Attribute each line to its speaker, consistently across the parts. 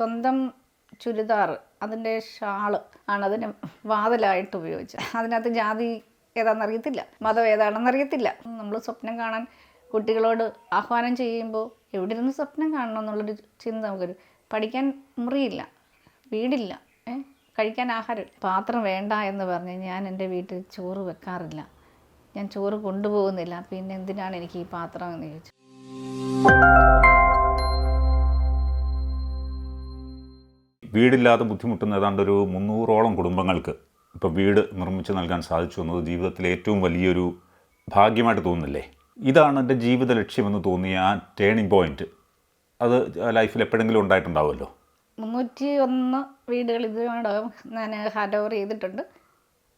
Speaker 1: സ്വന്തം ചുരിദാർ അതിന്റെ ഷാൾ ആണ് അതിന് വാതിലായിട്ട് ഉപയോഗിച്ചത്. അതിനകത്ത് ജാതി ഏതാണെന്ന് അറിയത്തില്ല മതം ഏതാണെന്ന് അറിയത്തില്ല. നമ്മൾ സ്വപ്നം കാണാൻ കുട്ടികളോട് ആഹ്വാനം ചെയ്യുമ്പോൾ എവിടെ ഇരുന്ന് സ്വപ്നം കാണണം എന്നുള്ളൊരു ചിന്ത നമുക്കൊരു പഠിക്കാൻ മുറിയില്ല വീടില്ല കഴിക്കാൻ ആഹാരം പാത്രം വേണ്ട എന്ന് പറഞ്ഞ് ഞാൻ എന്റെ വീട്ടിൽ ചോറ് വെക്കാറില്ല. ഞാൻ ചോറ് കൊണ്ടുപോകുന്നില്ല. പിന്നെ എന്തിനാണ് എനിക്ക് ഈ പാത്രം എന്ന് ചോദിച്ചു.
Speaker 2: വീടില്ലാതെ ബുദ്ധിമുട്ടുന്ന ഏതാണ്ട് ഒരു മുന്നൂറോളം കുടുംബങ്ങൾക്ക് ഇപ്പോൾ വീട് നിർമ്മിച്ച് നൽകാൻ സാധിച്ചു എന്നത് ജീവിതത്തിലെ ഏറ്റവും വലിയൊരു ഭാഗ്യമായിട്ട് തോന്നുന്നില്ലേ? ഇതാണ് എന്റെ ജീവിത ലക്ഷ്യമെന്ന് തോന്നിയ ആ ടേണിംഗ് പോയിന്റ് അത് ലൈഫിൽ എപ്പോഴെങ്കിലും ഉണ്ടായിട്ടുണ്ടാവുമല്ലോ?
Speaker 1: മുന്നൂറ്റി ഒന്ന് വീടുകൾ ഇതിനോടകം ഞാൻ ഹാൻഡ് ഓവർ ചെയ്തിട്ടുണ്ട്.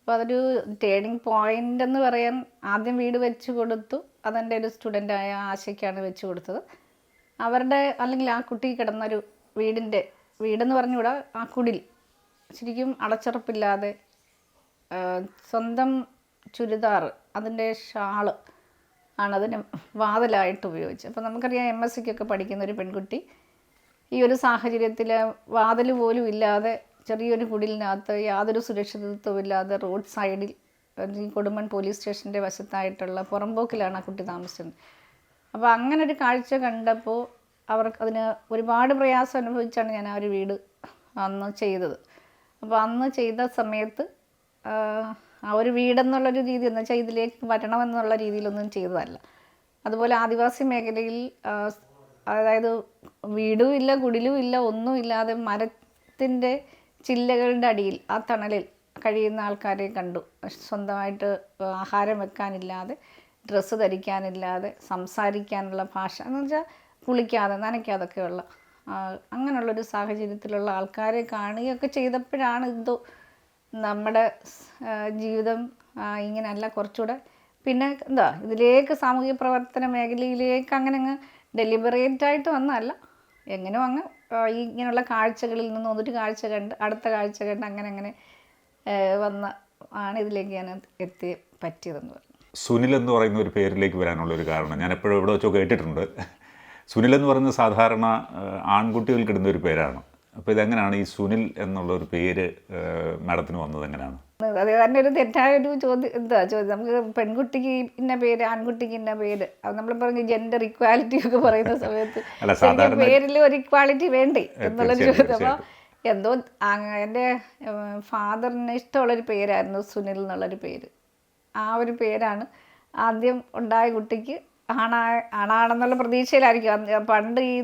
Speaker 1: അപ്പോൾ അതൊരു ടേണിംഗ് പോയിന്റ് എന്ന് പറയാൻ ആദ്യം വീട് വെച്ച് കൊടുത്തു. അതെന്റെ ഒരു സ്റ്റുഡന്റായ ആശയ്ക്കാണ് വെച്ച് കൊടുത്തത്. അവരുടെ അല്ലെങ്കിൽ ആ കുട്ടി കിടന്നൊരു വീടിന്റെ വീടെന്ന് പറഞ്ഞുകൂടാ ആ കുടിൽ. ശരിക്കും അടച്ചുറപ്പില്ലാതെ സ്വന്തം ചുരിദാർ അതിന്റെ ഷാൾ ആണ് അതിന് വാതിലായിട്ട് ഉപയോഗിച്ചത്. അപ്പോൾ നമുക്കറിയാം എം എസ് സിക്കൊക്കെ പഠിക്കുന്ന ഒരു പെൺകുട്ടി ഈ ഒരു സാഹചര്യത്തിൽ വാതിൽ പോലും ഇല്ലാതെ ചെറിയൊരു കുടിലിനകത്ത് യാതൊരു സുരക്ഷിതത്വവും ഇല്ലാതെ റോഡ് സൈഡിൽ കൊടുമൺ പോലീസ് സ്റ്റേഷന്റെ വശത്തായിട്ടുള്ള പുറമ്പോക്കിലാണ് ആ കുട്ടി താമസിച്ചത്. അപ്പോൾ അങ്ങനെ ഒരു കാഴ്ച കണ്ടപ്പോൾ അവർക്ക് അതിന് ഒരുപാട് പ്രയാസം അനുഭവിച്ചാണ് ഞാൻ ആ ഒരു വീട് അന്ന് ചെയ്തത്. അപ്പോൾ അന്ന് ചെയ്ത സമയത്ത് ആ, ഒരു വീടെന്നുള്ളൊരു രീതി എന്ന് വെച്ചാൽ ഇതിലേക്ക് വരണമെന്നുള്ള രീതിയിലൊന്നും ചെയ്തതല്ല. അതുപോലെ ആദിവാസി മേഖലയിൽ അതായത് വീടും ഇല്ല കുടിലും ഇല്ല ഒന്നും ഇല്ലാതെ മരത്തിന്റെ ചില്ലകളുടെ അടിയിൽ ആ തണലിൽ കഴിയുന്ന ആൾക്കാരെ കണ്ടു. സ്വന്തമായിട്ട് ആഹാരം വെക്കാനില്ലാതെ ഡ്രസ്സ് ധരിക്കാനില്ലാതെ സംസാരിക്കാനുള്ള ഭാഷ എന്ന് വെച്ചാൽ കുളിക്കാതെ നനയ്ക്കാതൊക്കെയുള്ള അങ്ങനെയുള്ളൊരു സാഹചര്യത്തിലുള്ള ആൾക്കാരെ കാണുകയൊക്കെ ചെയ്തപ്പോഴാണ് എന്തോ നമ്മുടെ ജീവിതം ഇങ്ങനെയല്ല കുറച്ചുകൂടെ പിന്നെ എന്താ ഇതിലേക്ക് സാമൂഹിക പ്രവർത്തന മേഖലയിലേക്ക് അങ്ങനെ അങ്ങ് ഡെലിബറേറ്റ് ആയിട്ട് വന്നതല്ല എങ്ങനെയോ അങ്ങ് ഇങ്ങനെയുള്ള കാഴ്ചകളിൽ നിന്ന് ഒരു കാഴ്ച കണ്ട് അടുത്ത കാഴ്ച കണ്ട് അങ്ങനെ അങ്ങനെ വന്ന ആണ് ഇതിലേക്ക് ഞാൻ എത്തി പറ്റിയതെന്ന് പറഞ്ഞു.
Speaker 2: സുനിൽ എന്ന് പറയുന്ന ഒരു പേരിലേക്ക് വരാനുള്ള ഒരു കാരണം. ഞാൻ എപ്പോഴും എവിടെ വെച്ചോ കേട്ടിട്ടുണ്ട്. സുനിൽ എന്ന് പറയുന്ന സാധാരണ ആൺകുട്ടികൾക്കിടുന്ന ഒരു പേരാണ്. അപ്പോൾ ഇതെങ്ങനെയാണ് ഈ സുനിൽ എന്നുള്ള ഒരു പേര് മാഡത്തിന് വന്നത് എങ്ങനെയാണ്
Speaker 1: അത് തന്നെ ഒരു തെറ്റായ ഒരു ചോദ്യം എന്താ ചോദ്യം? നമുക്ക് പെൺകുട്ടിക്ക് ഇന്ന പേര് ആൺകുട്ടിക്ക് ഇന്ന പേര് അത് നമ്മൾ പറഞ്ഞ ജെൻഡർ ഇക്വാലിറ്റി ഒക്കെ പറയുന്ന സമയത്ത് പേരിൽ ഒരു ഇക്വാലിറ്റി വേണ്ടേ എന്നുള്ളൊരു ചോദ്യം. അപ്പോൾ എന്തോ എന്റെ ഫാദറിന് ഇഷ്ടമുള്ളൊരു പേരായിരുന്നു സുനിൽ എന്നുള്ളൊരു പേര്. ആ ഒരു പേരാണ് ആദ്യം ഉണ്ടായ കുട്ടിക്ക് ആണാ ആണാണെന്നുള്ള പ്രതീക്ഷയിലായിരിക്കും. പണ്ട് ഈ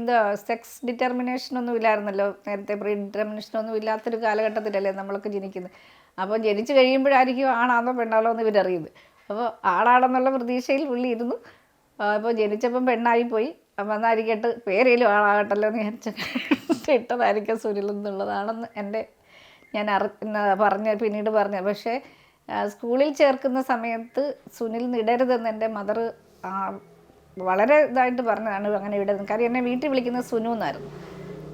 Speaker 1: സെക്സ് ഡിറ്റർമിനേഷൻ ഒന്നും ഇല്ലായിരുന്നല്ലോ. നേരത്തെ പ്രീ ഡിറ്റർമിനേഷൻ ഒന്നും ഇല്ലാത്തൊരു കാലഘട്ടത്തിലല്ലേ നമ്മളൊക്കെ ജനിക്കുന്നത് അപ്പോൾ ജനിച്ചു കഴിയുമ്പോഴായിരിക്കും ആണാണോ പെണ്ണാണോ എന്ന് ഇവരറിയുന്നത്. അപ്പോൾ ആണാണെന്നുള്ള പ്രതീക്ഷയിൽ പുള്ളി ഇരുന്നു. അപ്പോൾ ജനിച്ചപ്പം പെണ്ണായി പോയി. അപ്പം എന്നായിരിക്കട്ട് പേരേലും ആളാകട്ടല്ലോ എന്ന് വിചാരിച്ച് ഇട്ടതായിരിക്കും സുനിൽ എന്നുള്ളതാണെന്ന് എന്റെ ഞാൻ അറി പറഞ്ഞ പിന്നീട് പറഞ്ഞു. പക്ഷേ സ്കൂളിൽ ചേർക്കുന്ന സമയത്ത് സുനിൽ നിടരുതെന്ന് എന്റെ മദർ വളരെ ഇതായിട്ട് പറഞ്ഞതാണ് അങ്ങനെ വിടരുത്. കാര്യം എന്നെ വീട്ടിൽ വിളിക്കുന്നത് സുനു എന്നായിരുന്നു.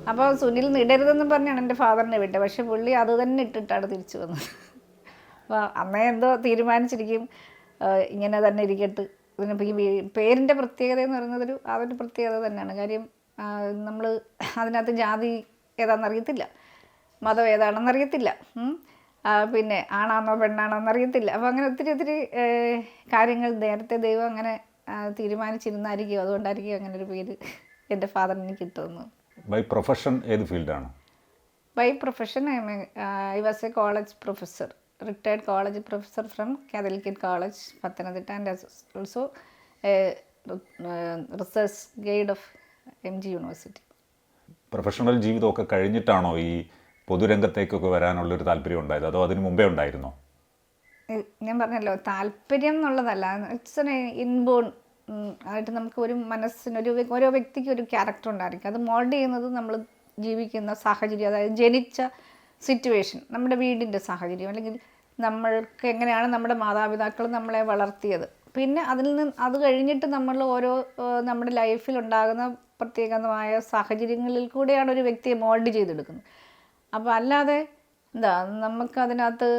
Speaker 1: അപ്പോൾ സുനിൽ നിടരുതെന്ന് പറഞ്ഞാണ് എന്റെ ഫാദറിനെ വിട്ടത്. പക്ഷേ പുള്ളി അത് തന്നെ ഇട്ടിട്ടാണ് തിരിച്ചു വന്നത്. അപ്പോൾ അന്നേ എന്തോ തീരുമാനിച്ചിരിക്കും. ഇങ്ങനെ തന്നെ ഇരിക്കട്ട്. പിന്നെ ഈ പേരിന്റെ പ്രത്യേകത എന്ന് പറയുന്നതൊരു ഒരു പ്രത്യേകത തന്നെയാണ്. കാര്യം നമ്മൾ അതിനകത്ത് ജാതി ഏതാണെന്ന് അറിയത്തില്ല. മതം ഏതാണെന്ന് അറിയത്തില്ല. ഉം. പിന്നെ ആണാണോ പെണ്ണാണോ എന്നറിയത്തില്ല. അപ്പോൾ അങ്ങനെ ഒത്തിരി ഒത്തിരി കാര്യങ്ങൾ നേരത്തെ ദൈവം അങ്ങനെ തീരുമാനിച്ചിരുന്നായിരിക്കും. അതുകൊണ്ടായിരിക്കും അങ്ങനെ ഒരു പേര് എന്റെ ഫാദറിന് കിട്ടുന്നു
Speaker 2: ബൈ പ്രൊഫഷൻ ഏത് ഫീൽഡാണ്?
Speaker 1: By profession I a college professor, retired college professor from Catholic College, Pathanamthitta, and as also a uh, research guide of MG University.
Speaker 2: Professional ജീവിതമൊക്കെ കഴിഞ്ഞിട്ടാണോ ഈ പൊതുരംഗത്തേക്കൊക്കെ വരാനുള്ളൊരു താല്പര്യം ഉണ്ടായത്? അതോ അതിന് മുമ്പേ ഉണ്ടായിരുന്നോ?
Speaker 1: ഞാൻ പറഞ്ഞല്ലോ താല്പര്യം എന്നുള്ളതല്ല. ഇറ്റ്സ് ഇൻബോൺ ആയിട്ട് നമുക്ക് ഒരു മനസ്സിന് ഒരു ഓരോ വ്യക്തിക്ക് ഒരു ക്യാരക്ടർ ഉണ്ടായിരിക്കും. അത് മോൾഡ് ചെയ്യുന്നത് നമ്മൾ ജീവിക്കുന്ന സാഹചര്യം അതായത് ജനിച്ച സിറ്റുവേഷൻ നമ്മുടെ വീടിന്റെ സാഹചര്യം അല്ലെങ്കിൽ നമ്മൾക്ക് എങ്ങനെയാണ് നമ്മുടെ മാതാപിതാക്കൾ നമ്മളെ വളർത്തിയത്. പിന്നെ അതിൽ നിന്ന് അത് കഴിഞ്ഞിട്ട് നമ്മൾ ഓരോ നമ്മുടെ ലൈഫിൽ ഉണ്ടാകുന്ന പ്രത്യേകമായ സാഹചര്യങ്ങളിൽ കൂടെയാണ് ഒരു വ്യക്തിയെ മോൾഡ് ചെയ്തെടുക്കുന്നത്. അപ്പോൾ അല്ലാതെ എന്താ നമുക്കതിനകത്ത്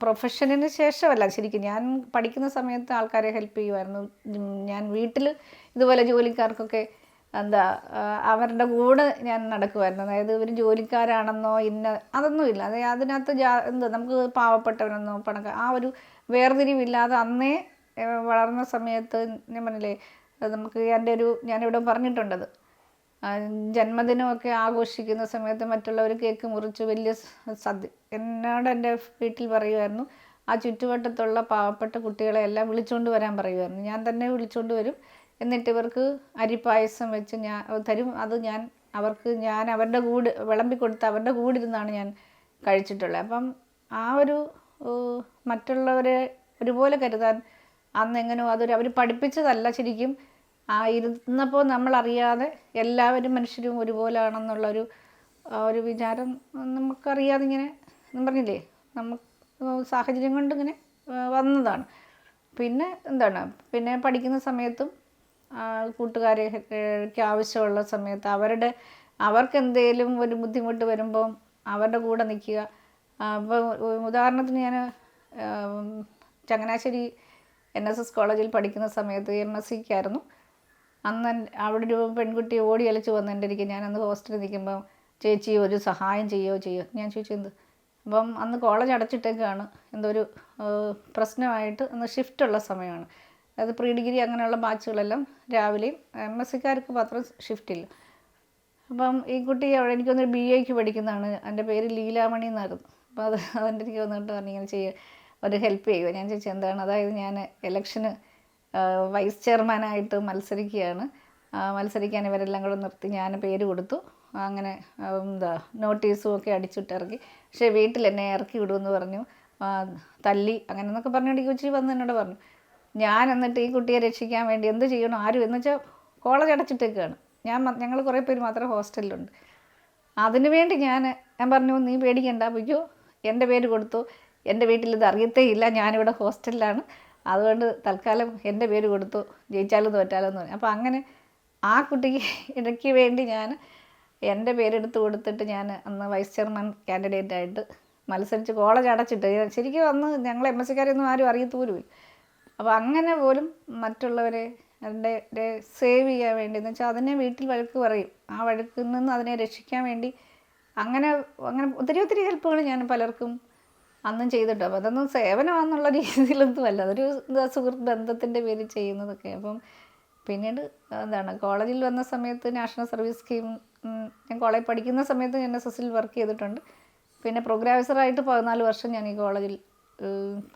Speaker 1: പ്രൊഫഷനിന് ശേഷമല്ല ശരിക്കും ഞാൻ പഠിക്കുന്ന സമയത്ത് ആൾക്കാരെ ഹെൽപ്പ് ചെയ്യുമായിരുന്നു ഞാൻ വീട്ടിൽ ഇതുപോലെ ജോലിക്കാർക്കൊക്കെ എന്താ അവരുടെ കൂടെ ഞാൻ നടക്കുമായിരുന്നു അതായത് ഇവർ ജോലിക്കാരാണെന്നോ ഇന്ന അതൊന്നുമില്ല അതായത് അതിനകത്ത് ജാ എന്താ നമുക്ക് പാവപ്പെട്ടവരെന്നോ പണക്ക ആ ഒരു വേർതിരിവില്ലാതെ അന്നേ വളർന്ന സമയത്ത് ഞാൻ പറഞ്ഞില്ലേ നമുക്ക് എന്റെ ഒരു ഞാനിവിടെ പറഞ്ഞിട്ടുണ്ടത് ജന്മദിനമൊക്കെ ആഘോഷിക്കുന്ന സമയത്ത് മറ്റുള്ളവർ കേക്ക് മുറിച്ച് വലിയ സദ്യ. എന്നോട് എന്റെ വീട്ടിൽ പറയുമായിരുന്നു ആ ചുറ്റുവട്ടത്തുള്ള പാവപ്പെട്ട കുട്ടികളെ എല്ലാം വിളിച്ചുകൊണ്ട് വരാൻ പറയുമായിരുന്നു ഞാൻ തന്നെ വിളിച്ചുകൊണ്ട് വരും. എന്നിട്ട് ഇവർക്ക് അരിപ്പായസം വെച്ച് ഞാൻ തരും. അത് ഞാൻ അവർക്ക് ഞാൻ അവരുടെ കൂട് വിളമ്പി കൊടുത്ത് അവരുടെ കൂടെ ഇരുന്നാണ് ഞാൻ കഴിച്ചിട്ടുള്ളത്. അപ്പം ആ ഒരു മറ്റുള്ളവരെ ഒരുപോലെ കരുതാൻ അന്ന് എങ്ങനെയോ അതൊരു അവർ പഠിപ്പിച്ചതല്ല ശരിക്കും. ആ ഇരുന്നപ്പോൾ നമ്മളറിയാതെ എല്ലാവരും മനുഷ്യരും ഒരുപോലാണെന്നുള്ളൊരു ഒരു വിചാരം നമുക്കറിയാതെ ഇങ്ങനെ ഞാൻ പറഞ്ഞില്ലേ നമുക്ക് സാഹചര്യം കൊണ്ട് ഇങ്ങനെ വന്നതാണ്. പിന്നെ എന്താണ് പിന്നെ പഠിക്കുന്ന സമയത്തും കൂട്ടുകാരേക്ക് ആവശ്യമുള്ള സമയത്ത് അവരുടെ അവർക്ക് എന്തെങ്കിലും ഒരു ബുദ്ധിമുട്ട് വരുമ്പോൾ അവരുടെ കൂടെ നിൽക്കുക. അപ്പോൾ ഉദാഹരണത്തിന് ഞാൻ ചങ്ങനാശ്ശേരി എൻ എസ് എസ് കോളേജിൽ പഠിക്കുന്ന സമയത്ത് എം എസ് സിക്കായിരുന്നു. അന്ന് അവിടെ ഒരു പെൺകുട്ടി ഓടി അലച്ച് വന്ന് എന്റെ ഇരിക്കും ഞാൻ അന്ന് ഹോസ്റ്റലിൽ നിൽക്കുമ്പോൾ ചേച്ചി ഒരു സഹായം ചെയ്യോ? ചെയ്യോ. ഞാൻ ചോദിച്ചു എന്ത്? അപ്പം അന്ന് കോളേജ് അടച്ചിട്ടേക്കാണ്. എന്തോ ഒരു പ്രശ്നമായിട്ട് അന്ന് ഷിഫ്റ്റ് ഉള്ള സമയമാണ്. അതായത് പ്രീ ഡിഗ്രി അങ്ങനെയുള്ള ബാച്ചുകളെല്ലാം രാവിലെയും എം എസ് സിക്കാർക്ക് മാത്രം ഷിഫ്റ്റില്ല അപ്പം ഈ കുട്ടി അവിടെ എനിക്കൊന്ന് ബി എക്ക് പഠിക്കുന്നതാണ്. എന്റെ പേര് ലീലാമണി എന്നായിരുന്നു. അപ്പോൾ അത് അതെന്റെ എനിക്ക് വന്നിട്ട് പറഞ്ഞിങ്ങനെ ചെയ്യുക ഒരു ഹെൽപ്പ് ചെയ്യുക. ഞാൻ ചോദിച്ചു എന്താണ്? അതായത് ഞാൻ ഇലക്ഷന് വൈസ് ചെയർമാനായിട്ട് മത്സരിക്കുകയാണ്. മത്സരിക്കാൻ ഇവരെല്ലാം കൂടെ നിർത്തി ഞാൻ പേര് കൊടുത്തു. അങ്ങനെ എന്താ നോട്ടീസും ഒക്കെ അടിച്ചിട്ടിറക്കി. പക്ഷേ വീട്ടിൽ എന്നെ ഇറക്കി വിടുമെന്ന് പറഞ്ഞു. തല്ലി അങ്ങനെ എന്നൊക്കെ പറഞ്ഞുകൊണ്ട് കൊച്ചി വന്ന് എന്നോട് പറഞ്ഞു. ഞാൻ എന്നിട്ട് ഈ കുട്ടിയെ രക്ഷിക്കാൻ വേണ്ടി എന്ത് ചെയ്യണം? ആരും എന്ന് വെച്ചാൽ കോളേജ് അടച്ചിട്ടേക്കാണ്. ഞാൻ ഞങ്ങൾ കുറേ പേര് മാത്രം ഹോസ്റ്റലിലുണ്ട് അതിനു വേണ്ടി ഞാൻ ഞാൻ പറഞ്ഞു നീ പേടിക്കണ്ട പൊയ്ക്കോ എന്റെ പേര് കൊടുത്തു. എന്റെ വീട്ടിൽ ഇത് അറിയത്തേ ഇല്ല ഞാനിവിടെ ഹോസ്റ്റലിലാണ് അതുകൊണ്ട് തൽക്കാലം എന്റെ പേര് കൊടുത്തു ജയിച്ചാലും തോറ്റാലും എന്ന് പറഞ്ഞു അപ്പോൾ അങ്ങനെ ആ കുട്ടിക്ക് ഇടയ്ക്ക് വേണ്ടി ഞാൻ എന്റെ പേരെടുത്ത് കൊടുത്തിട്ട് ഞാൻ അന്ന് വൈസ് ചെയർമാൻ കാൻഡിഡേറ്റ് ആയിട്ട് മത്സരിച്ച് കോളേജ് അടച്ചിട്ട് ശരിക്കും അന്ന് ഞങ്ങൾ എം എസ് സിക്കാരൊന്നും ആരും അറിയത്തൂരുമില്ല. അപ്പോൾ അങ്ങനെ പോലും മറ്റുള്ളവരെ എന്റെ സേവ് ചെയ്യാൻ വേണ്ടി എന്ന് വെച്ചാൽ അതിനെ വീട്ടിൽ വഴക്ക് പറയും. ആ വഴക്കിൽ നിന്ന് അതിനെ രക്ഷിക്കാൻ വേണ്ടി അങ്ങനെ അങ്ങനെ ഒത്തിരി ഒത്തിരി ഹെൽപ്പുകൾ ഞാൻ പലർക്കും അന്നും ചെയ്തിട്ട് അപ്പോൾ അതൊന്നും സേവനമാണെന്നുള്ള രീതിയിലൊന്നും അല്ല. അതൊരു സുഹൃത്ത് ബന്ധത്തിന്റെ പേരിൽ ചെയ്യുന്നതൊക്കെ. അപ്പം പിന്നീട് എന്താണ് കോളേജിൽ വന്ന സമയത്ത് നാഷണൽ സർവീസ് സ്കീം ഞാൻ കോളേജ് പഠിക്കുന്ന സമയത്ത് എൻ എസ് എസിൽ വർക്ക് ചെയ്തിട്ടുണ്ട്. പിന്നെ പ്രോഗ്രാമിസറായിട്ട് പതിനാല് വർഷം ഞാൻ ഈ കോളേജിൽ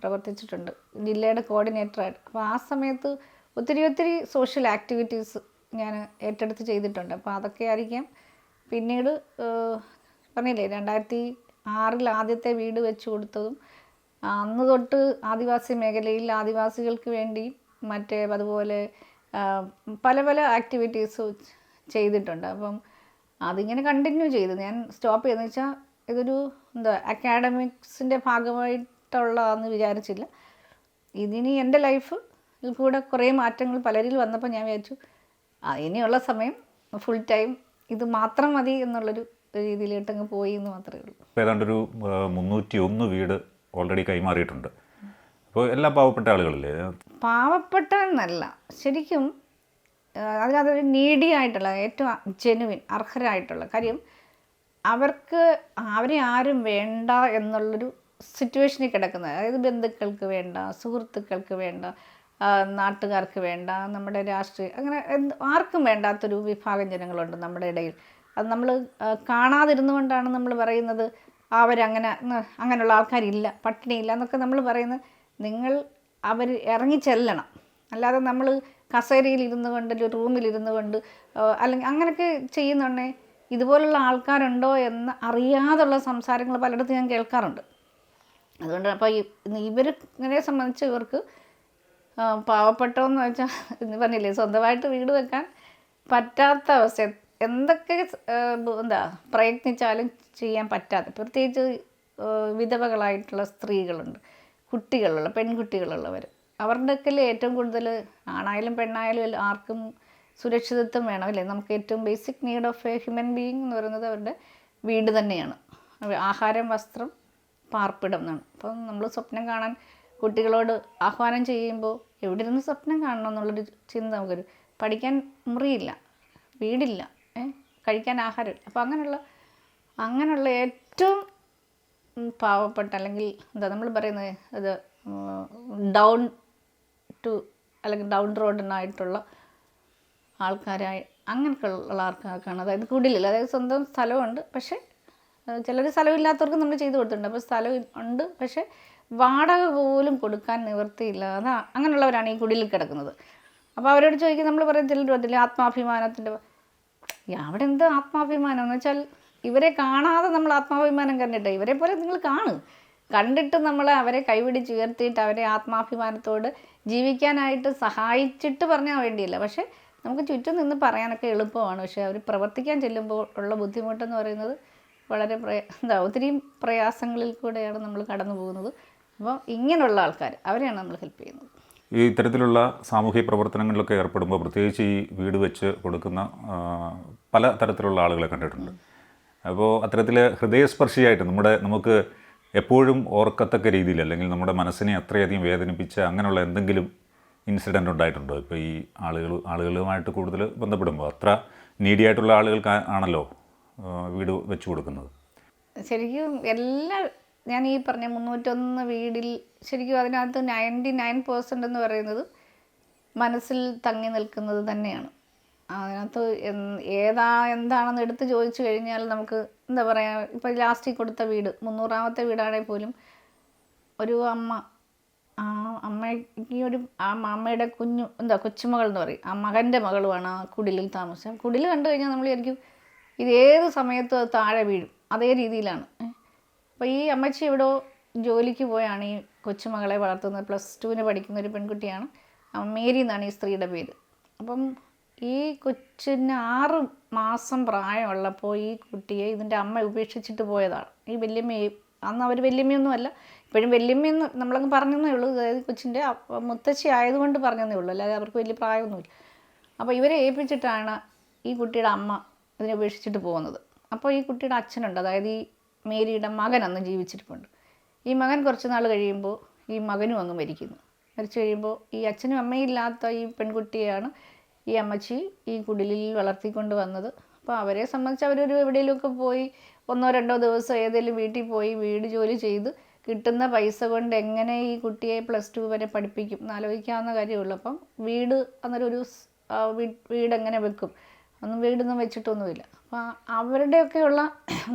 Speaker 1: പ്രവർത്തിച്ചിട്ടുണ്ട്. ജില്ലയുടെ കോർഡിനേറ്ററായിട്ട്. അപ്പോൾ ആ സമയത്ത് ഒത്തിരി ഒത്തിരി സോഷ്യൽ ആക്ടിവിറ്റീസ് ഞാൻ ഏറ്റെടുത്ത് ചെയ്തിട്ടുണ്ട്. അപ്പോൾ അതൊക്കെ ആയിരിക്കാം. പിന്നീട് പറഞ്ഞില്ലേ രണ്ടായിരത്തി ആറിൽ ആദ്യത്തെ വീട് വെച്ചു കൊടുത്തതും അന്ന് തൊട്ട് ആദിവാസി മേഖലയിൽ ആദിവാസികൾക്ക് വേണ്ടി മറ്റേ അതുപോലെ പല പല ആക്ടിവിറ്റീസ് ചെയ്തിട്ടുണ്ട്. അപ്പം അതിങ്ങനെ കണ്ടിന്യൂ ചെയ്തു. ഞാൻ സ്റ്റോപ്പ് ചെയ്തെന്ന് വെച്ചാൽ ഇതൊരു എന്താ അക്കാഡമിക്സിന്റെ ഭാഗമായിട്ടുള്ളതെന്ന് വിചാരിച്ചില്ല. ഇതിനി എന്റെ ലൈഫ് കൂടെ കുറേ മാറ്റങ്ങൾ പലരിൽ വന്നപ്പോൾ ഞാൻ വിചാരിച്ചു ഇനിയുള്ള സമയം ഫുൾ ടൈം ഇത് മാത്രം മതി എന്നുള്ളൊരു രീതിയിലോട്ടങ്ങ് പോയി എന്ന് മാത്രമേ ഉള്ളൂ.
Speaker 2: ഇപ്പോൾ ഏതാണ്ടൊരു മുന്നൂറ്റി ഒന്ന് വീട് ഓൾറെഡി കൈമാറിയിട്ടുണ്ട്. അപ്പോൾ എല്ലാ പാവപ്പെട്ട ആളുകളില്ലേ?
Speaker 1: പാവപ്പെട്ട എന്നല്ല ശരിക്കും അതിനകത്തൊരു നീഡി ആയിട്ടുള്ള ഏറ്റവും ജെനുവിൻ അർഹരായിട്ടുള്ള കാര്യം അവർക്ക് അവരെ ആരും വേണ്ട എന്നുള്ളൊരു സിറ്റുവേഷനിൽ കിടക്കുന്നത്. അതായത് ബന്ധുക്കൾക്ക് വേണ്ട സുഹൃത്തുക്കൾക്ക് വേണ്ട നാട്ടുകാർക്ക് വേണ്ട നമ്മുടെ രാഷ്ട്രീയ അങ്ങനെ എന്ത് ആർക്കും വേണ്ടാത്തൊരു വിഭാഗം ജനങ്ങളുണ്ട് നമ്മുടെ ഇടയിൽ. അത് നമ്മൾ കാണാതിരുന്നു കൊണ്ടാണ് നമ്മൾ പറയുന്നത് അവരങ്ങനെ അങ്ങനെയുള്ള ആൾക്കാരില്ല പട്ടിണിയില്ല എന്നൊക്കെ നമ്മൾ പറയുന്നത്. നിങ്ങൾ അവർ ഇറങ്ങി ചെല്ലണം അല്ലാതെ നമ്മൾ കസേരയിൽ ഇരുന്നു കൊണ്ട് ഒരു റൂമിലിരുന്നു കൊണ്ട് അല്ലെങ്കിൽ അങ്ങനെയൊക്കെ ചെയ്യുന്നുണ്ടേ ഇതുപോലുള്ള ആൾക്കാരുണ്ടോ എന്ന് അറിയാതുള്ള സംസാരങ്ങൾ പലയിടത്തും ഞാൻ കേൾക്കാറുണ്ട്. അതുകൊണ്ട് അപ്പോൾ ഇവർ ഇങ്ങനെ സംബന്ധിച്ച് ഇവർക്ക് പാവപ്പെട്ടോ എന്ന് വെച്ചാൽ ഇന്ന് പറഞ്ഞില്ലേ സ്വന്തമായിട്ട് വീട് വെക്കാൻ പറ്റാത്ത അവസ്ഥ. എന്തൊക്കെ എന്താ പ്രയത്നിച്ചാലും ചെയ്യാൻ പറ്റാത്ത പ്രത്യേകിച്ച് വിധവകളായിട്ടുള്ള സ്ത്രീകളുണ്ട് കുട്ടികളുള്ള പെൺകുട്ടികളുള്ളവർ. അവരുടെയൊക്കെ ഏറ്റവും കൂടുതൽ ആണായാലും പെണ്ണായാലും ആർക്കും സുരക്ഷിതത്വം വേണമല്ലേ? നമുക്ക് ഏറ്റവും basic need of a human being എന്ന് പറയുന്നത് അവരുടെ വീട് തന്നെയാണ്. ആഹാരം വസ്ത്രം പാർപ്പിടം എന്നാണ്. അപ്പം നമ്മൾ സ്വപ്നം കാണാൻ കുട്ടികളോട് ആഹ്വാനം ചെയ്യുമ്പോൾ എവിടെ ഇരുന്ന് സ്വപ്നം കാണണം എന്നുള്ളൊരു ചിന്ത നമുക്കൊരു പഠിക്കാൻ മുറിയില്ല വീടില്ല. കഴിക്കാൻ ആഹാരം. അപ്പോൾ അങ്ങനെയുള്ള അങ്ങനെയുള്ള ഏറ്റവും പാവപ്പെട്ട അല്ലെങ്കിൽ എന്താ നമ്മൾ പറയുന്നത് അത് ഡൗൺ ടു അല്ലെങ്കിൽ ഡൗൺ റോഡിനായിട്ടുള്ള ആൾക്കാരായി അങ്ങനെയൊക്കെയുള്ള ആൾക്കാർക്കാണ്. അതായത് കുടിലില്ല അതായത് സ്വന്തം സ്ഥലമുണ്ട് പക്ഷേ ചിലർ സ്ഥലമില്ലാത്തവർക്ക് നമ്മൾ ചെയ്തു കൊടുത്തിട്ടുണ്ട്. അപ്പോൾ സ്ഥലം ഉണ്ട് പക്ഷേ വാടക പോലും കൊടുക്കാൻ നിവൃത്തിയില്ല അതാ അങ്ങനെയുള്ളവരാണ് ഈ കുടിലിൽ കിടക്കുന്നത്. അപ്പോൾ അവരോട് ചോദിക്കും നമ്മൾ പറയും ചിലർ അതിൽ ആത്മാഭിമാനത്തിന്റെ അവിടെ എന്ത് ആത്മാഭിമാനം? എന്ന് വെച്ചാൽ ഇവരെ കാണാതെ നമ്മൾ ആത്മാഭിമാനം കണ്ടിട്ട് ഇവരെ പോലെ നിങ്ങൾ കാണും. കണ്ടിട്ട് നമ്മൾ അവരെ കൈപിടിച്ച് ഉയർത്തിയിട്ട് അവരെ ആത്മാഭിമാനത്തോട് ജീവിക്കാനായിട്ട് സഹായിച്ചിട്ട് പറഞ്ഞാൽ വേണ്ടിയില്ല. പക്ഷേ നമുക്ക് ചുറ്റും നിന്ന് പറയാനൊക്കെ എളുപ്പമാണ്. പക്ഷേ അവർ പ്രവർത്തിക്കാൻ ചെല്ലുമ്പോൾ ഉള്ള ബുദ്ധിമുട്ടെന്ന് പറയുന്നത് വളരെ പ്രയ എന്താ ഒത്തിരി പ്രയാസങ്ങളിൽ കൂടെയാണ് നമ്മൾ കടന്നു പോകുന്നത് അപ്പോൾ ഇങ്ങനെയുള്ള ആൾക്കാർ അവരെയാണ് നമ്മൾ ഹെൽപ്പ് ചെയ്യുന്നത്.
Speaker 2: ഈ ഇത്തരത്തിലുള്ള സാമൂഹിക പ്രവർത്തനങ്ങളിലൊക്കെ ഏർപ്പെടുമ്പോൾ പ്രത്യേകിച്ച് ഈ വീട് വെച്ച് കൊടുക്കുന്ന പല തരത്തിലുള്ള ആളുകളെ കണ്ടിട്ടുണ്ട്. അപ്പോൾ അത്തരത്തിൽ ഹൃദയസ്പർശിയായിട്ട് നമ്മുടെ നമുക്ക് എപ്പോഴും ഓർക്കത്തക്ക രീതിയിൽ അല്ലെങ്കിൽ നമ്മുടെ മനസ്സിനെ അത്രയധികം വേദനിപ്പിച്ച അങ്ങനെയുള്ള എന്തെങ്കിലും ഇൻസിഡന്റ് ഉണ്ടായിട്ടുണ്ടോ? ഇപ്പോൾ ഈ ആളുകൾ ആളുകളുമായിട്ട് കൂടുതൽ ബന്ധപ്പെടുമ്പോൾ അത്ര നീഡിയായിട്ടുള്ള ആളുകൾക്ക് ആണല്ലോ വീട് വെച്ച് കൊടുക്കുന്നത്?
Speaker 1: ശരിക്കും എല്ലാ ഞാൻ ഈ പറഞ്ഞ മുന്നൂറ്റൊന്ന് വീടിൽ ശരിക്കും അതിനകത്ത് നയന്റി നയൻ പേഴ്സന്റ് എന്ന് പറയുന്നത് മനസ്സിൽ തങ്ങി നിൽക്കുന്നത് തന്നെയാണ്. അതിനകത്ത് ഏതാ എന്താണെന്ന് എടുത്ത് ചോദിച്ചു കഴിഞ്ഞാൽ നമുക്ക് എന്താ പറയുക ഇപ്പോൾ ലാസ്റ്റിൽ കൊടുത്ത വീട് മുന്നൂറാമത്തെ വീടാണെങ്കിൽ പോലും ഒരു അമ്മ ആ അമ്മയ്ക്ക് ഒരു ആ അമ്മയുടെ കുഞ്ഞു എന്താ കൊച്ചുമകൾ എന്ന് പറയും. ആ മകന്റെ മകളുമാണ് ആ കുടിലിൽ താമസം. കുടിൽ കണ്ടു കഴിഞ്ഞാൽ നമ്മൾ ശരിക്കും ഇത് ഏത് സമയത്തും താഴെ വീഴും. അതേ രീതിയിലാണ്. അപ്പോൾ ഈ അമ്മച്ചി എവിടോ ജോലിക്ക് പോയാണ് ഈ കൊച്ചുമകളെ വളർത്തുന്നത്. പ്ലസ് ടുവിന് പഠിക്കുന്ന ഒരു പെൺകുട്ടിയാണ്. മേരി എന്നാണ് ഈ സ്ത്രീയുടെ പേര്. അപ്പം ഈ കൊച്ചിന് ആറ് മാസം പ്രായമുള്ളപ്പോൾ ഈ കുട്ടിയെ ഇതിന്റെ അമ്മ ഉപേക്ഷിച്ചിട്ട് പോയതാണ്. ഈ വല്യമ്മയെ അന്ന് അവർ വല്യമ്മയൊന്നുമല്ല ഇപ്പോഴും വല്യമ്മയെന്ന് നമ്മളങ്ങ് പറഞ്ഞതേ ഉള്ളൂ. അതായത് കൊച്ചിന്റെ മുത്തശ്ശി ആയതുകൊണ്ട് പറഞ്ഞതേ ഉള്ളൂ. അല്ലാതെ അവർക്ക് വലിയ പ്രായമൊന്നുമില്ല. അപ്പോൾ ഇവരെ ഏൽപ്പിച്ചിട്ടാണ് ഈ കുട്ടിയുടെ അമ്മ ഇതിനെ ഉപേക്ഷിച്ചിട്ട് പോകുന്നത്. അപ്പോൾ ഈ കുട്ടിയുടെ അച്ഛനുണ്ട്. അതായത് ഈ മേരിയുടെ മകൻ അന്ന് ജീവിച്ചിരിപ്പുണ്ട്. ഈ മകൻ കുറച്ച് നാൾ കഴിയുമ്പോൾ ഈ മകനും അങ്ങ് മരിക്കുന്നു. മരിച്ചു കഴിയുമ്പോൾ ഈ അച്ഛനും അമ്മയും ഇല്ലാത്ത ഈ പെൺകുട്ടിയാണ് ഈ അമ്മച്ചി ഈ കുടിലിൽ വളർത്തിക്കൊണ്ട് വന്നത്. അപ്പോൾ അവരെ സംബന്ധിച്ച് അവരൊരു എവിടെയെങ്കിലുമൊക്കെ പോയി ഒന്നോ രണ്ടോ ദിവസം ഏതെങ്കിലും വീട്ടിൽ പോയി വീട് ജോലി ചെയ്ത് കിട്ടുന്ന പൈസ കൊണ്ട് എങ്ങനെ ഈ കുട്ടിയെ പ്ലസ് ടു വരെ പഠിപ്പിക്കും എന്ന് ആലോചിക്കാവുന്ന കാര്യമുള്ളൂ. അപ്പം വീട് സ്- വീട് എങ്ങനെ വെക്കും? ഒന്നും വീടൊന്നും വെച്ചിട്ടൊന്നുമില്ല. അപ്പോൾ അവരുടെയൊക്കെയുള്ള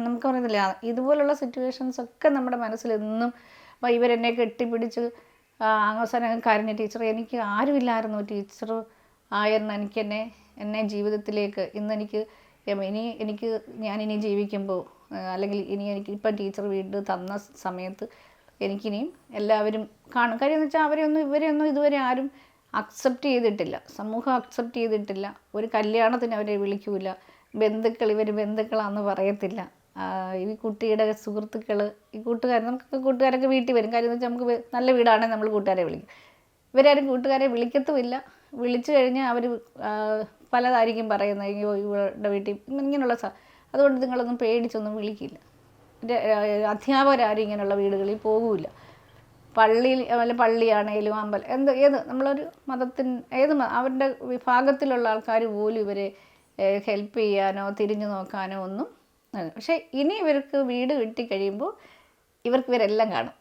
Speaker 1: നമുക്ക് പറയുന്നില്ല ഇതുപോലുള്ള സിറ്റുവേഷൻസ് ഒക്കെ നമ്മുടെ മനസ്സിൽ എന്നും അപ്പോൾ ഇവരെന്നെ കെട്ടിപ്പിടിച്ച് അവസാനം കരഞ്ഞ ടീച്ചർ എനിക്ക് ആരുമില്ലായിരുന്നു ടീച്ചർ ആയിരുന്നു എനിക്ക് എന്നെ എന്നെ ജീവിതത്തിലേക്ക് ഇന്നെനിക്ക് ഇനി എനിക്ക് ഞാനിനി ജീവിക്കുമ്പോൾ അല്ലെങ്കിൽ ഇനി എനിക്ക് ഇപ്പം ടീച്ചർ വീട് തന്ന സമയത്ത് എനിക്കിനിയും എല്ലാവരും കാണും. കാര്യം എന്ന് വെച്ചാൽ അവരെയൊന്നും ഇവരെയൊന്നും ഇതുവരെ ആരും അക്സെപ്റ്റ് ചെയ്തിട്ടില്ല. സമൂഹം അക്സെപ്റ്റ് ചെയ്തിട്ടില്ല. ഒരു കല്യാണത്തിന് അവരെ വിളിക്കൂല. ബന്ധുക്കൾ ഇവർ ബന്ധുക്കളാന്ന് പറയത്തില്ല. ഈ കുട്ടിയുടെ സുഹൃത്തുക്കൾ ഈ കൂട്ടുകാർ നമുക്ക് കൂട്ടുകാരൊക്കെ വീട്ടിൽ വരും. കാര്യം എന്ന് വെച്ചാൽ നമുക്ക് നല്ല വീടാണെങ്കിൽ നമ്മൾ കൂട്ടുകാരെ വിളിക്കും. ഇവരാരും കൂട്ടുകാരെ വിളിക്കത്തുമില്ല. വിളിച്ചു കഴിഞ്ഞാൽ അവർ പലതായിരിക്കും പറയുന്നത്. ഇവരുടെ വീട്ടിൽ ഇങ്ങനെയുള്ള അതുകൊണ്ട് നിങ്ങളൊന്നും പേടിച്ചൊന്നും വിളിക്കില്ല. അധ്യാപകരാരും ഇങ്ങനെയുള്ള വീടുകളിൽ പോകില്ല. പള്ളിയിൽ അല്ല പള്ളിയാണേലും അമ്പലം എന്ത് ഏത് നമ്മളൊരു മതത്തിന് ഏത് അവരുടെ വിഭാഗത്തിലുള്ള ആൾക്കാർ പോലും ഇവരെ ഹെൽപ്പ് ചെയ്യാനോ തിരിഞ്ഞു നോക്കാനോ ഒന്നും. പക്ഷേ ഇനി ഇവർക്ക് വീട് കിട്ടിക്കഴിയുമ്പോൾ ഇവർക്ക് ഇവരെല്ലാം കാണും.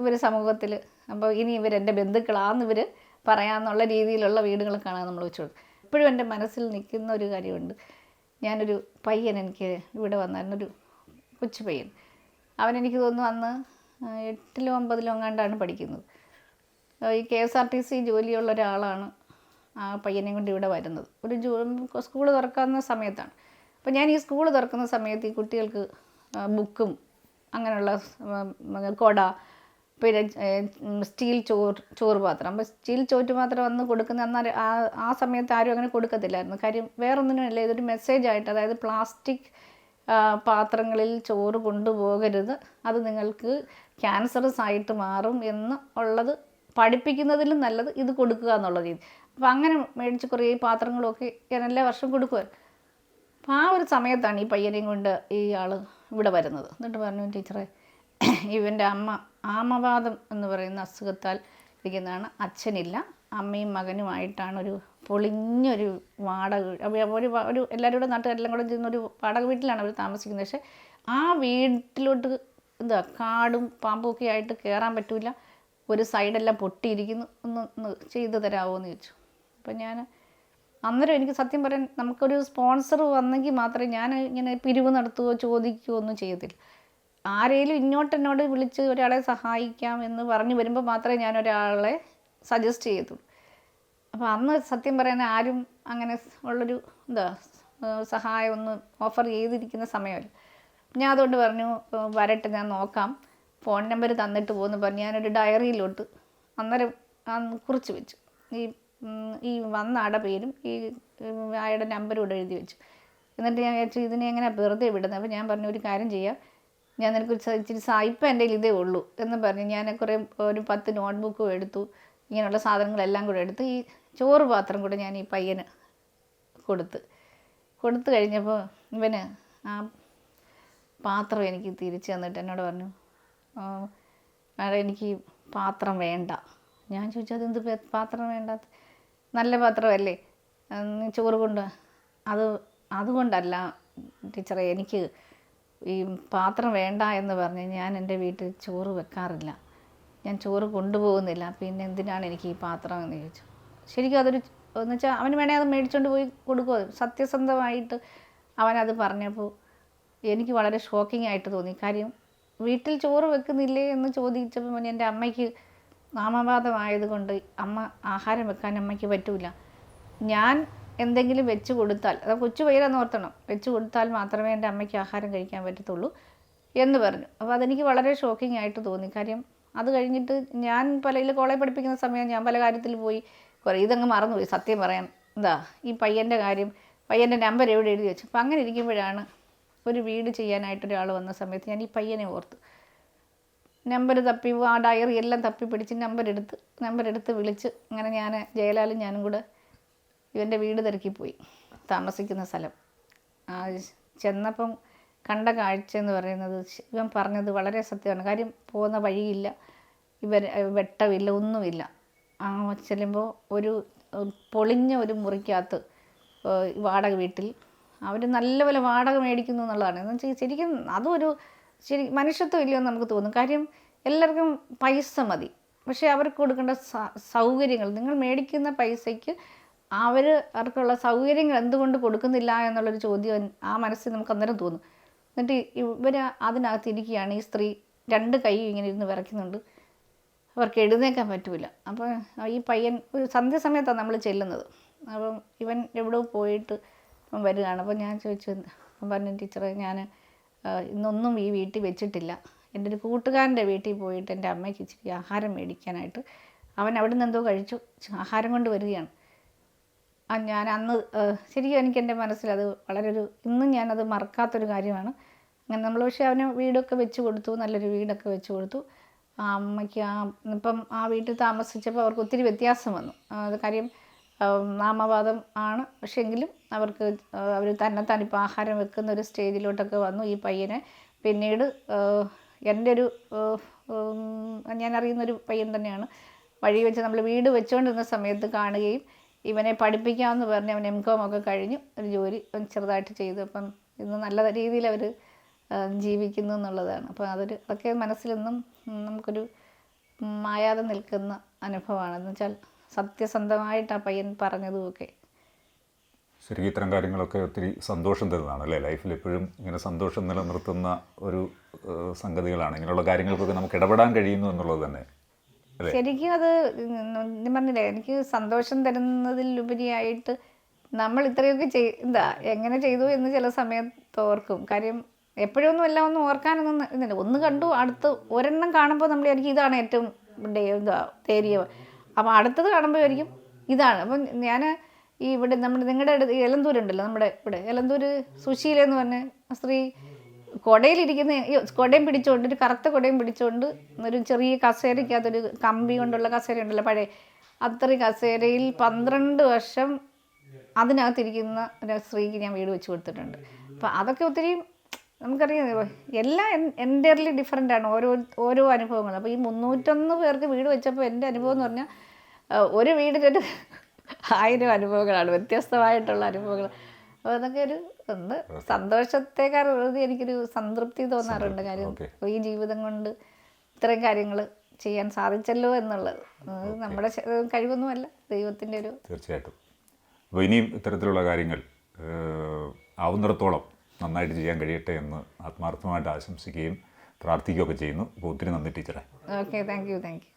Speaker 1: ഇവർ സമൂഹത്തിൽ അപ്പോൾ ഇനി ഇവരെന്റെ ബന്ധുക്കളാന്ന് ഇവർ പറയാമെന്നുള്ള രീതിയിലുള്ള വീടുകൾ കാണാൻ നമ്മൾ വെച്ചു കൊടുക്കും. ഇപ്പോഴും എന്റെ മനസ്സിൽ നിൽക്കുന്ന ഒരു കാര്യമുണ്ട്. ഞാനൊരു പയ്യൻ എനിക്ക് ഇവിടെ വന്നായിരുന്നു ഒരു കൊച്ചു പയ്യൻ. അവനെനിക്ക് തോന്നുന്നു അന്ന് എട്ടിലോ ഒമ്പതിലോ എങ്ങാണ്ടാണ് പഠിക്കുന്നത്. ഈ K S R T C ജോലിയുള്ള ഒരാളാണ് ആ പയ്യനെ കൊണ്ട് ഇവിടെ വരുന്നത്. ഒരു ജോ സ്കൂൾ തുറക്കുന്ന സമയത്താണ്. അപ്പോൾ ഞാൻ ഈ സ്കൂൾ തുറക്കുന്ന സമയത്ത് ഈ കുട്ടികൾക്ക് ബുക്കും അങ്ങനെയുള്ള കൊട പിന്നെ സ്റ്റീൽ ചോറ് ചോറ് പാത്രം. അപ്പോൾ സ്റ്റീൽ ചോറ്റ് പാത്രം വന്ന് കൊടുക്കുന്ന എന്നാൽ ആ ആ സമയത്ത് ആരും അങ്ങനെ കൊടുക്കത്തില്ലായിരുന്നു. കാര്യം വേറൊന്നിനുമല്ല ഇതൊരു മെസ്സേജായിട്ട് അതായത് പ്ലാസ്റ്റിക് പാത്രങ്ങളിൽ ചോറ് കൊണ്ടുപോകരുത്. അത് നിങ്ങൾക്ക് ക്യാൻസറസ് ആയിട്ട് മാറും എന്ന് ഉള്ളത് പഠിപ്പിക്കുന്നതിലും നല്ലത് ഇത് കൊടുക്കുക എന്നുള്ള രീതി. അപ്പോൾ അങ്ങനെ മേടിച്ച് കുറേ പാത്രങ്ങളൊക്കെ ഞാൻ എല്ലാ വർഷവും കൊടുക്കുമായിരുന്നു അപ്പോൾ ആ ഒരു സമയത്താണ് ഈ പയ്യനെയും കൊണ്ട് ഈ ആൾ ഇവിടെ വരുന്നത്. എന്നിട്ട് പറഞ്ഞു ടീച്ചറെ ഇവന്റെ അമ്മ ആമവാദം എന്ന് പറയുന്ന അസുഖത്താൽ ഇരിക്കുന്നതാണ്. അച്ഛനില്ല. അമ്മയും മകനുമായിട്ടാണ് ഒരു പൊളിഞ്ഞൊരു വാടക വീട്. ഒരു ഒരു എല്ലാവരും കൂടെ നാട്ടുകാരെല്ലാം കൂടെ ചെയ്യുന്ന ഒരു വാടക വീട്ടിലാണ് അവർ താമസിക്കുന്നത്. പക്ഷേ ആ വീട്ടിലോട്ട് എന്താ കാടും പാമ്പൊക്കെ ആയിട്ട് കയറാൻ പറ്റില്ല ഒരു സൈഡെല്ലാം പൊട്ടിയിരിക്കുന്നു. ഒന്ന് ഒന്ന് ചെയ്തു തരാമോ എന്ന് ചോദിച്ചു. അപ്പം ഞാൻ അന്നേരം എനിക്ക് സത്യം പറയാൻ നമുക്കൊരു സ്പോൺസർ വന്നെങ്കിൽ മാത്രമേ ഞാൻ ഇങ്ങനെ പിരിവ് നടത്തുകയോ ചോദിക്കുകയോ ഒന്നും ചെയ്യത്തില്ല. ആരെങ്കിലും ഇങ്ങോട്ട് എന്നോട് വിളിച്ച് ഒരാളെ സഹായിക്കാം എന്ന് പറഞ്ഞു വരുമ്പോൾ മാത്രമേ ഞാൻ ഒരാളെ സജസ്റ്റ് ചെയ്തു. അപ്പോൾ അന്ന് സത്യം പറയാൻ ആരും അങ്ങനെ ഉള്ളൊരു എന്താ സഹായം ഒന്ന് ഓഫർ ചെയ്തിരിക്കുന്ന സമയമല്ല. ഞാൻ അതുകൊണ്ട് പറഞ്ഞു വരട്ടെ ഞാൻ നോക്കാം. ഫോൺ നമ്പർ തന്നിട്ട് പോകുന്നു പറഞ്ഞു ഞാനൊരു ഡയറിയിലോട്ട് അന്നേരം അന്ന് കുറിച്ച് വെച്ചു. ഈ ഈ വന്ന ആടെ പേരും ഈ ആയുടെ നമ്പരും ഇവിടെ എഴുതി വെച്ചു. എന്നിട്ട് ഞാൻ വിചാരിച്ചു ഇതിനെ എങ്ങനെ വെറുതെ വിടുന്നത് അപ്പോൾ ഞാൻ പറഞ്ഞു ഒരു കാര്യം ചെയ്യാം. ഞാൻ നിനക്ക് ഇച്ചിരി സായിപ്പം എന്റെ ഇതേ ഉള്ളൂ എന്ന് പറഞ്ഞു ഞാൻ കുറേ ഒരു പത്ത് നോട്ട്ബുക്കും എടുത്തു. ഇങ്ങനെയുള്ള സാധനങ്ങളെല്ലാം കൂടെ എടുത്ത് ഈ ചോറ് പാത്രം കൂടെ ഞാൻ ഈ പയ്യന് കൊടുത്ത്. കൊടുത്തു കഴിഞ്ഞപ്പോൾ ഇവന് ആ പാത്രം എനിക്ക് തിരിച്ചു തന്നിട്ട് എന്നോട് പറഞ്ഞു "ആ, മാഡം എനിക്ക് പാത്രം വേണ്ട. ഞാൻ ചോദിച്ചു അതെന്ത് പാത്രം വേണ്ട നല്ല പാത്രമല്ലേ. ചോറ് കൊണ്ട് അത് അതുകൊണ്ടല്ല ടീച്ചറെ എനിക്ക് ഈ പാത്രം വേണ്ട എന്ന് പറഞ്ഞ് ഞാൻ എന്റെ വീട്ടിൽ ചോറ് വെക്കാറില്ല. ഞാൻ ചോറ് കൊണ്ടുപോകുന്നില്ല. പിന്നെ എന്തിനാണ് എനിക്ക് ഈ പാത്രം എന്ന് ചോദിച്ചു. ശരിക്കും അതൊരു എന്ന് വെച്ചാൽ അവന് വേണേൽ അത് മേടിച്ചുകൊണ്ട് പോയി കൊടുക്കുമോ സത്യസന്ധമായിട്ട് അവനത് പറഞ്ഞപ്പോൾ എനിക്ക് വളരെ ഷോക്കിംഗ് ആയിട്ട് തോന്നി. കാര്യം വീട്ടിൽ ചോറ് വെക്കുന്നില്ലേ എന്ന് ചോദിച്ചപ്പോൾ എന്റെ അമ്മയ്ക്ക് നാമവാദമായതുകൊണ്ട് അമ്മ ആഹാരം വെക്കാൻ അമ്മയ്ക്ക് പറ്റൂല. ഞാൻ എന്തെങ്കിലും വെച്ച് കൊടുത്താൽ അത് കൊച്ചു പയ്യലെന്ന് ഓർത്തണം വെച്ച് കൊടുത്താൽ മാത്രമേ എന്റെ അമ്മയ്ക്ക് ആഹാരം കഴിക്കാൻ പറ്റത്തുള്ളൂ എന്ന് പറഞ്ഞു. അപ്പോൾ അതെനിക്ക് വളരെ ഷോക്കിംഗ് ആയിട്ട് തോന്നി. കാര്യം അത് കഴിഞ്ഞിട്ട് ഞാൻ പലയിൽ കോളേജ് പഠിപ്പിക്കുന്ന സമയം ഞാൻ പല കാര്യത്തിൽ പോയി. കുറേ ഇതങ്ങ് മറന്നുപോയി. സത്യം പറയാൻ. എന്താ ഈ പയ്യന്റെ കാര്യം പയ്യന്റെ നമ്പർ എവിടെ എഴുതി വെച്ചു. അപ്പം അങ്ങനെ ഇരിക്കുമ്പോഴാണ് ഒരു വീട് ചെയ്യാനായിട്ട് ഒരാൾ വന്ന സമയത്ത് ഞാൻ ഈ പയ്യനെ ഓർത്തു. നമ്പർ തപ്പി ആ ഡയറി എല്ലാം തപ്പി പിടിച്ച് നമ്പർ എടുത്ത് നമ്പർ എടുത്ത് വിളിച്ച് അങ്ങനെ ഞാൻ ജയലാലും ഞാനും കൂടെ ഇവന്റെ വീട് തിരക്കിപ്പോയി താമസിക്കുന്ന സ്ഥലം. ആ ചെന്നപ്പം കണ്ട കാഴ്ച എന്ന് പറയുന്നത് ഇവൻ പറഞ്ഞത് വളരെ സത്യമാണ്. കാര്യം പോകുന്ന വഴിയില്ല. ഇവർ വെട്ടമില്ല ഒന്നുമില്ല ആ ചെല്ലുമ്പോൾ ഒരു പൊളിഞ്ഞ ഒരു മുറിക്കകത്ത് വാടക വീട്ടിൽ അവർ നല്ലപോലെ വാടക മേടിക്കുന്നു എന്നുള്ളതാണ്. എന്ന് വെച്ചാൽ ശരിക്കും അതൊരു ശരി മനുഷ്യത്വം ഇല്ലയെന്ന് നമുക്ക് തോന്നും. കാര്യം എല്ലാവർക്കും പൈസ മതി. പക്ഷേ അവർക്ക് കൊടുക്കേണ്ട സൗകര്യങ്ങൾ നിങ്ങൾ മേടിക്കുന്ന പൈസയ്ക്ക് അവർ അവർക്കുള്ള സൗകര്യങ്ങൾ എന്തുകൊണ്ട് കൊടുക്കുന്നില്ല എന്നുള്ളൊരു ചോദ്യം ആ മനസ്സിൽ നമുക്ക് അന്നേരം തോന്നും. എന്നിട്ട് ഇവർ അതിനകത്ത് ഇരിക്കുകയാണ്. ഈ സ്ത്രീ രണ്ട് കൈ ഇങ്ങനെ ഇരുന്ന് വിറയ്ക്കുന്നുണ്ട്. അവർക്ക് എഴുന്നേക്കാൻ പറ്റില്ല അപ്പോൾ ഈ പയ്യൻ ഒരു സന്ധ്യ സമയത്താണ് നമ്മൾ ചെല്ലുന്നത്. അപ്പം ഇവൻ എവിടെ പോയിട്ട് ഇപ്പം വരികയാണ് അപ്പോൾ ഞാൻ ചോദിച്ചു അപ്പം പറഞ്ഞു ടീച്ചറെ ഞാൻ ഇന്നൊന്നും ഈ വീട്ടിൽ വെച്ചിട്ടില്ല. എന്റെ ഒരു കൂട്ടുകാരന്റെ വീട്ടിൽ പോയിട്ട് എന്റെ അമ്മയ്ക്ക് ഇച്ചിരി ആഹാരം മേടിക്കാനായിട്ട് അവൻ അവിടെ നിന്ന് എന്തോ കഴിച്ചു. ആഹാരം കൊണ്ട് വരികയാണ്. ആ ഞാൻ അന്ന് ശരിക്കും എനിക്ക് എന്റെ മനസ്സിൽ അത് വളരെ ഒരു ഇന്നും ഞാനത് മറക്കാത്തൊരു കാര്യമാണ്. അങ്ങനെ നമ്മൾ പക്ഷേ അവന് വീടൊക്കെ വെച്ച് കൊടുത്തു. നല്ലൊരു വീടൊക്കെ വെച്ച് കൊടുത്തു. ആ അമ്മയ്ക്ക് ആ ഇപ്പം ആ വീട്ടിൽ താമസിച്ചപ്പോൾ അവർക്ക് ഒത്തിരി വ്യത്യാസം വന്നു. അത് കാര്യം നാമവാദം ആണ്. പക്ഷേ എങ്കിലും അവർക്ക് അവർ തന്നെ ഇപ്പോൾ ആഹാരം വെക്കുന്ന ഒരു സ്റ്റേജിലോട്ടൊക്കെ വന്നു ഈ പയ്യനെ. പിന്നീട് എന്റെ ഒരു ഞാൻ അറിയുന്നൊരു പയ്യൻ തന്നെയാണ്. വഴി വെച്ച് നമ്മൾ വീട് വെച്ചുകൊണ്ടിരുന്ന സമയത്ത് കാണുകയും ഇവനെ പഠിപ്പിക്കാമെന്ന് പറഞ്ഞ് അവൻ എം കോം ഒക്കെ കഴിഞ്ഞു. ഒരു ജോലി ചെറുതായിട്ട് ചെയ്തു. അപ്പം ഇന്ന് നല്ല രീതിയിൽ അവർ ജീവിക്കുന്നു എന്നുള്ളതാണ്. അപ്പോൾ അതൊരു അതൊക്കെ മനസ്സിലൊന്നും നമുക്കൊരു മായാതെ നിൽക്കുന്ന അനുഭവമാണ്. എന്ന് വെച്ചാൽ സത്യസന്ധമായിട്ട് ആ പയ്യൻ പറഞ്ഞതുമൊക്കെ.
Speaker 2: ശരിക്കും ഇത്തരം കാര്യങ്ങളൊക്കെ ഒത്തിരി സന്തോഷം തരുന്നതാണ് അല്ലേ ലൈഫിൽ എപ്പോഴും ഇങ്ങനെ സന്തോഷം നിലനിർത്തുന്ന ഒരു സംഗതികളാണ്. ഇങ്ങനെയുള്ള കാര്യങ്ങൾക്കൊക്കെ നമുക്ക് ഇടപെടാൻ കഴിയുന്നു എന്നുള്ളത് തന്നെ.
Speaker 1: ശരിക്കും അത് ഞാൻ പറഞ്ഞില്ലേ എനിക്ക് സന്തോഷം തരുന്നതിലുപരിയായിട്ട് നമ്മൾ ഇത്രയൊക്കെ ചെയ് എന്താ എങ്ങനെ ചെയ്തു എന്ന് ചില സമയത്ത് ഓർക്കും. കാര്യം എപ്പോഴൊന്നും എല്ലാം ഒന്നും ഓർക്കാനൊന്നും ഇന്നില്ല ഒന്ന് കണ്ടു അടുത്ത് ഒരെണ്ണം കാണുമ്പോൾ നമ്മൾ വിചാരിക്കും ഇതാണ് ഏറ്റവും എന്താ തേരിയ. അപ്പോൾ അടുത്തത് കാണുമ്പോഴായിരിക്കും ഇതാണ്. അപ്പം ഞാൻ ഈ ഇവിടെ നമ്മുടെ നിങ്ങളുടെ അടുത്ത് എലന്തൂരുണ്ടല്ലോ നമ്മുടെ ഇവിടെ എലന്തൂര് സുശീല എന്ന് പറഞ്ഞ സ്ത്രീ കുടയിലിരിക്കുന്ന കൊടയും പിടിച്ചുകൊണ്ട് ഒരു കറുത്ത കുടയും പിടിച്ചുകൊണ്ട് ഒരു ചെറിയ കസേരയ്ക്കകത്തൊരു കമ്പി കൊണ്ടുള്ള കസേര ഉണ്ടല്ലോ പഴയ. അത്രയും കസേരയിൽ പന്ത്രണ്ട് വർഷം അതിനകത്തിരിക്കുന്ന ഒരു സ്ത്രീക്ക് ഞാൻ വീട് വെച്ച് കൊടുത്തിട്ടുണ്ട്. അപ്പം അതൊക്കെ ഒത്തിരി നമുക്കറിയാം എല്ലാം എന്റയർലി ഡിഫറെന്റ് ആണ് ഓരോ ഓരോ അനുഭവങ്ങൾ. അപ്പോൾ ഈ മുന്നൂറ്റൊന്ന് പേർക്ക് വീട് വെച്ചപ്പോൾ എന്റെ അനുഭവം എന്ന് പറഞ്ഞാൽ ഒരു വീടിനൊരു ആയിരം അനുഭവങ്ങളാണ് വ്യത്യസ്തമായിട്ടുള്ള അനുഭവങ്ങൾ. അപ്പോൾ അതൊക്കെ ഒരു സന്തോഷത്തെക്കാൾ ഉള്ളത് എനിക്കൊരു സംതൃപ്തി തോന്നാറുണ്ട്. കാര്യം. ഈ ജീവിതം കൊണ്ട് ഇത്രയും കാര്യങ്ങൾ ചെയ്യാൻ സാധിച്ചല്ലോ എന്നുള്ളത്. നമ്മുടെ കഴിവൊന്നുമല്ല ദൈവത്തിന്റെ ഒരു
Speaker 2: തീർച്ചയായിട്ടും. അപ്പോൾ ഇനിയും ഇത്തരത്തിലുള്ള കാര്യങ്ങൾ ആവുന്നിടത്തോളം നന്നായിട്ട് ചെയ്യാൻ കഴിയട്ടെ എന്ന് ആത്മാർത്ഥമായിട്ട് ആശംസിക്കുകയും പ്രാർത്ഥിക്കുകയൊക്കെ ചെയ്യുന്നു. ഒത്തിരി നന്ദി ടീച്ചറെ.
Speaker 1: Okay thank you thank you